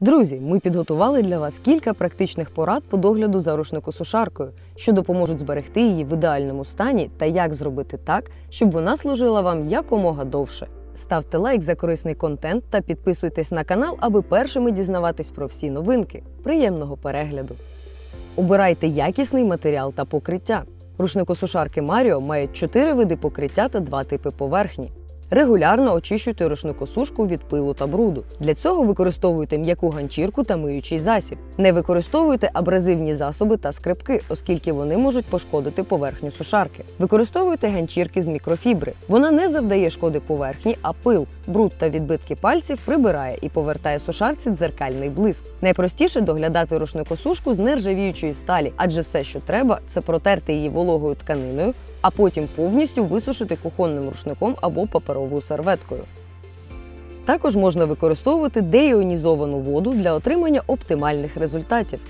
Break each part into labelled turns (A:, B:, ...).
A: Друзі, ми підготували для вас кілька практичних порад по догляду за рушникосушаркою, що допоможуть зберегти її в ідеальному стані та як зробити так, щоб вона служила вам якомога довше. Ставте лайк за корисний контент та підписуйтесь на канал, аби першими дізнаватись про всі новинки. Приємного перегляду! Обирайте якісний матеріал та покриття. Рушникосушарки Маріо мають 4 види покриття та 2 типи поверхні. Регулярно очищуйте рушникосушку від пилу та бруду. Для цього використовуйте м'яку ганчірку та миючий засіб. Не використовуйте абразивні засоби та скрипки, оскільки вони можуть пошкодити поверхню сушарки. Використовуйте ганчірки з мікрофібри. Вона не завдає шкоди поверхні, а пил, бруд та відбитки пальців прибирає і повертає сушарці дзеркальний блиск. Найпростіше доглядати рушникосушку з нержавіючої сталі, адже все, що треба, це протерти її вологою тканиною, а потім повністю висушити кухонним рушником або паперовою серветкою. Також можна використовувати деіонізовану воду для отримання оптимальних результатів.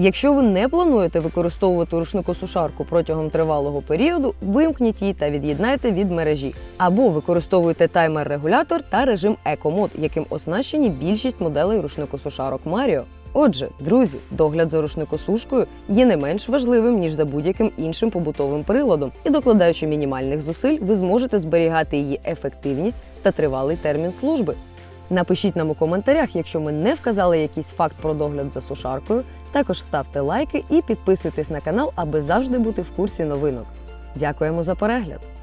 A: Якщо ви не плануєте використовувати рушникосушарку протягом тривалого періоду, вимкніть її та від'єднайте від мережі. Або використовуйте таймер-регулятор та режим екомод, яким оснащені більшість моделей рушникосушарок Маріо. Отже, друзі, догляд за рушникосушкою є не менш важливим, ніж за будь-яким іншим побутовим приладом, і докладаючи мінімальних зусиль, ви зможете зберігати її ефективність та тривалий термін служби. Напишіть нам у коментарях, якщо ми не вказали якийсь факт про догляд за сушаркою. Також ставте лайки і підписуйтесь на канал, аби завжди бути в курсі новинок. Дякуємо за перегляд!